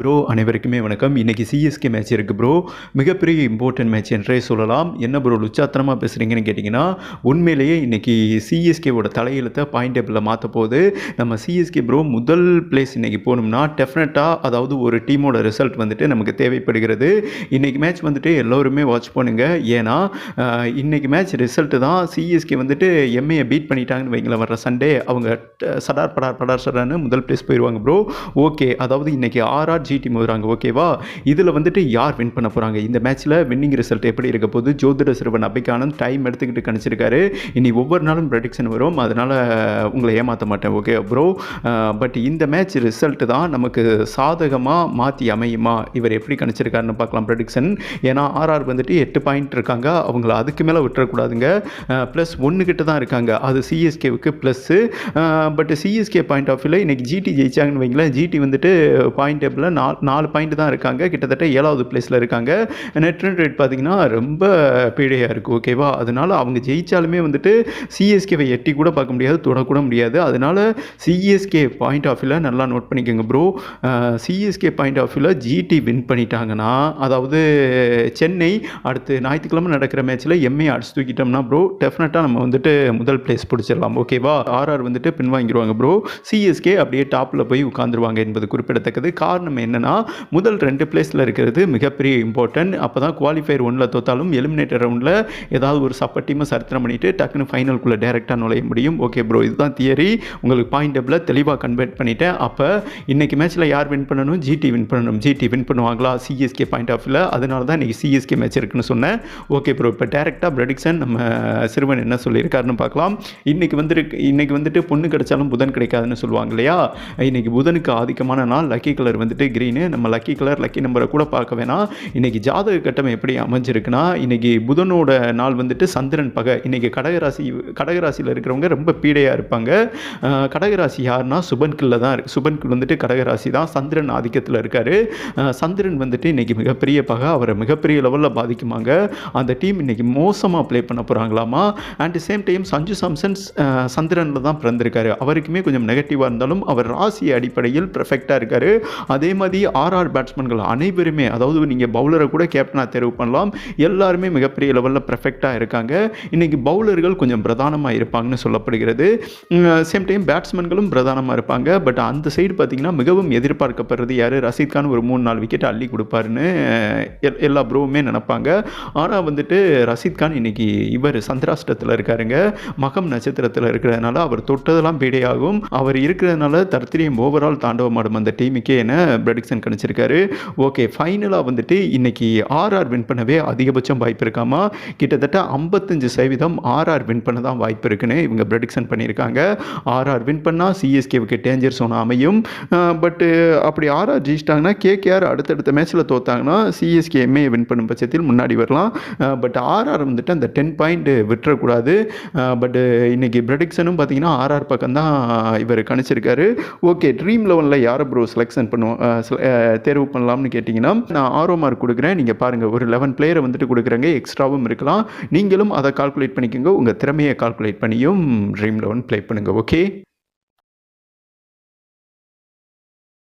Bro அனைவருக்குமே வணக்கம். இன்றைக்கி சிஎஸ்கே மேட்ச் இருக்குது ப்ரோ மிகப்பெரிய இம்பார்ட்டன்ட் மேட்ச் என்றே சொல்லலாம். என்ன ப்ரோ லுச்சாத்தனமாக பேசுகிறீங்கன்னு கேட்டிங்கன்னா உண்மையிலேயே இன்றைக்கி சிஎஸ்கேவோட தலையெழுத்தை பாயிண்ட் டேபிளில் மாற்ற போது நம்ம சிஎஸ்கே ப்ரோ முதல் பிளேஸ் இன்றைக்கி போகணும்னா டெஃபினட்டாக அதாவது ஒரு டீமோட ரிசல்ட் வந்துட்டு நமக்கு தேவைப்படுகிறது. இன்றைக்கி மேட்ச் வந்துட்டு எல்லோருமே வாட்ச் பண்ணுங்க. ஏன்னா இன்றைக்கி மேட்ச் ரிசல்ட்டு தான் சிஎஸ்கே வந்துட்டு எம்ஏயை பீட் பண்ணிட்டாங்கன்னு வைங்களேன் வர சண்டே அவங்க சடார் படார் படார் சடார்னு முதல் பிளேஸ் போயிடுவாங்க ப்ரோ ஓகே அதாவது இன்றைக்கி ஆர்ஆர் ஜிடி மோதுறாங்க ஓகேவா இதில் வந்துட்டு யார் வின் பண்ண போகிறாங்க இந்த மேட்ச்சில் வின்னிங் ரிசல்ட் எப்படி இருக்க போது ஜோதிட சிறுவன் அபிகானந்த் டைம் எடுத்துக்கிட்டு கணிச்சிருக்காரு. இனி ஒவ்வொரு நாளும் ப்ரெடிக்ஷன் வரும். அதனால் உங்களை ஏமாற்ற மாட்டேன் ஓகே ப்ரோ பட் இந்த மேட்ச் ரிசல்ட் தான் நமக்கு சாதகமாக மாற்றி அமையுமா? இவர் எப்படி கணிச்சிருக்காருன்னு பார்க்கலாம் ப்ரெடிக்ஷன் ஏன்னா ஆர்ஆர் வந்துட்டு எட்டு பாயிண்ட் இருக்காங்க. அவங்கள அதுக்கு மேலே விட்டுறக்கூடாதுங்க. ப்ளஸ் ஒன்று கிட்ட தான் இருக்காங்க. அது சிஎஸ்கேவுக்கு plus but CSK point of வியூவில் இன்றைக்கி ஜிடி ஜெயிச்சாங்கன்னு வைங்களேன். ஜிடி வந்துட்டு பாயிண்ட் டேபிளில் நாலு நாலு பாயிண்ட் தான் இருக்காங்க. கிட்டத்தட்ட ஏழாவது பிளேஸில் இருக்காங்க. நெட் ரன் ரேட் பார்த்தீங்கன்னா ரொம்ப பீடையாக இருக்குது ஓகேவா அதனால் அவங்க ஜெயித்தாலுமே வந்துட்டு சிஎஸ்கேவை எட்டி கூட பார்க்க முடியாது தொடக்கூட முடியாது. அதனால் சிஎஸ்கே பாயிண்ட் ஆஃப் வியூவில் நல்லா நோட் பண்ணிக்கோங்க ப்ரோ சிஎஸ்கே பாயிண்ட் ஆஃப் வியூவில் ஜிடி வின் பண்ணிட்டாங்கன்னா அதாவது சென்னை அடுத்து ஞாயிற்றுக்கிழமை நடக்கிற மேட்ச்சில் எம்ஏ அடிச்சு தூக்கிட்டோம்னா ப்ரோ டெஃபினட்டாக நம்ம வந்துட்டு முதல் பிளேஸ் பிடிச்சிடலாம் ஓகேவா ஆர்ஆர் வந்துட்டு பின்வாங்கிடுவாங்க ப்ரோ சிஎஸ்கே அப்படியே டாப்பில் போய் உட்காந்துருவாங்க என்பது குறிப்பிடத்தக்கது. காரணம் என்ன? என்னென்னா முதல் ரெண்டு பிளேஸில் இருக்கிறது மிகப்பெரிய இம்பார்ட்டன்ட் அப்போ தான் குவாலிஃபயர் ஒன்றில் தோத்தாலும் எலிமினேட்டர் ரவுண்டில் ஏதாவது ஒரு சப்ப டீமை சரித்திரம் பண்ணிவிட்டு டக்குன்னு ஃபைனலுக்குள்ளே டேரெக்டாக நுழைய முடியும். ஓகே ப்ரோ இதுதான் தியரி உங்களுக்கு பாயிண்ட் டேபிளில் தெளிவாக கன்வெர்ட் பண்ணிவிட்டேன் அப்போ இன்றைக்கி மேட்ச்சில் யார் வின் பண்ணணும்? ஜிடி வின் பண்ணணும். ஜிடி வின் பண்ணுவாங்களா? சிஎஸ்கே பாயிண்ட் ஆஃப் வியூவில் அதனால தான் இன்றைக்கி சிஎஸ்கே மேட்ச் இருக்குன்னு சொன்னேன். ஓகே ப்ரோ இப்போ டேரெக்டாக ப்ரெடிக்ஷன் நம்ம சிறுவன் என்ன சொல்லியிருக்காருன்னு பார்க்கலாம். இன்றைக்கி வந்துருக்கு இன்றைக்கி வந்துட்டு பொண்ணு கிடைச்சாலும் புதன் கிடைக்காதுன்னு சொல்லுவாங்க இல்லையா? இன்னைக்கு புதனுக்கு ஆதிக்கமான நாள். லக்கி கலர் வந்துட்டு க்ரீனு நம்ம லக்கி கலர் லக்கி நம்பரை கூட பார்க்க வேணாம். இன்றைக்கி ஜாதக கட்டம் எப்படி அமைஞ்சிருக்குன்னா இன்றைக்கி புதனோட நாள் வந்துட்டு சந்திரன் பகை. இன்னைக்கு கடகராசி கடகராசியில் இருக்கிறவங்க ரொம்ப பீடையாக இருப்பாங்க. கடகராசி யாருன்னா சுபன்கில் தான் இருக்கு. சுபன்கில் வந்துட்டு கடகராசி தான். சந்திரன் ஆதிக்கத்தில் இருக்கார். சந்திரன் வந்துட்டு இன்னைக்கு மிகப்பெரிய பகை. அவரை மிகப்பெரிய லெவலில் பாதிக்குமாங்க. அந்த டீம் இன்னைக்கு மோசமாக ப்ளே பண்ண போகிறாங்களாமா at the same time Sanju Samson சந்திரனில் தான் பிறந்திருக்காரு. அவருக்குமே கொஞ்சம் நெகட்டிவாக இருந்தாலும் அவர் ராசி அடிப்படையில் பெர்ஃபெக்டாக இருக்கார். அதே மாதிரி ஆர்ஆர் பேட்ஸ்மேன்கள் அனைவருமே அதாவது நீங்கள் பவுலரை கூட கேப்டனாக தேர்வு பண்ணலாம். எல்லாருமே மிகப்பெரிய லெவலில் பர்ஃபெக்டாக இருக்காங்க. இன்னைக்கு பவுலர்கள் கொஞ்சம் பிரதானமாக இருப்பாங்கன்னு சொல்லப்படுகிறது. சேம் டைம் பேட்ஸ்மேன்களும் பிரதானமாக இருப்பாங்க. பட் அந்த சைடு பார்த்தீங்கன்னா மிகவும் எதிர்பார்க்கப்படுறது யார்? ரஷீத் கான் ஒரு மூணு நாலு விக்கெட் அள்ளி கொடுப்பாருன்னு எல்- எல்லா ப்ரோவுமே நினைப்பாங்க. ஆனால் வந்துட்டு ரஷீத் கான் இன்னைக்கு இவர் சந்திராஷ்டத்தில் இருக்காருங்க. மகம் நட்சத்திரத்தில் இருக்கிறதுனால அவர் தொட்டதெல்லாம் பீடையாகும் அவர் இருக்கிறதுனால தர்த்திரியம் ஓவரால் தாண்டவமாடும் அந்த டீமுக்கே என ப்ரெடிக்ஷன் கணிச்சிருக்காரு. ஓகே ஃபைனலாக வந்துட்டு இன்னைக்கு ஆர்ஆர் வின் பண்ணவே அதிகபட்சம் வாய்ப்பு இருக்காமா? கிட்டத்தட்ட ஐம்பத்தஞ்சு சதவீதம் ஆர்ஆர் வின் பண்ண தான் வாய்ப்பு இருக்குன்னு இவங்க ப்ரெடிக்ஷன் பண்ணியிருக்காங்க. ஆர்ஆர் வின் பண்ணால் சிஎஸ்கேவுக்கு டேஞ்சர் சோன் அமையும். பட்டு அப்படி ஆர்ஆர் ஜெயிச்சிட்டாங்கன்னா கேகேஆர் அடுத்தடுத்த மேட்ச்சில் தோத்தாங்கன்னா சிஎஸ்கேஎம்ஏ வின் பண்ணும் பட்சத்தில் முன்னாடி வரலாம். பட் ஆர்ஆர் வந்துட்டு அந்த டென் பாயிண்ட் விட்டுறக்கூடாது. பட்டு இன்னைக்கு ப்ரெடிக்ஷனும் பார்த்தீங்கன்னா ஆர்ஆர் பக்கம் தான் இவர் கணிச்சிருக்காரு. ஓகே ட்ரீம் லெவலில் யாரை ப்ரோ செலெக்ஷன் பண்ணுவோம் தேர்வு பண்ணலாம்னு கேட்டிங்கன்னா நான் ஆரோ மார்க் கொடுக்குறேன். நீங்கள் பாருங்கள் ஒரு லெவன் பிளேயரை வந்துட்டு கொடுக்குறேங்க. எக்ஸ்ட்ராவும் இருக்கலாம். நீங்களும் அதை கால்குலேட் பண்ணிக்கோங்க. உங்கள் திறமையை கால்குலேட் பண்ணியும் ட்ரீம் லெவன் ப்ளே பண்ணுங்கள் ஓகே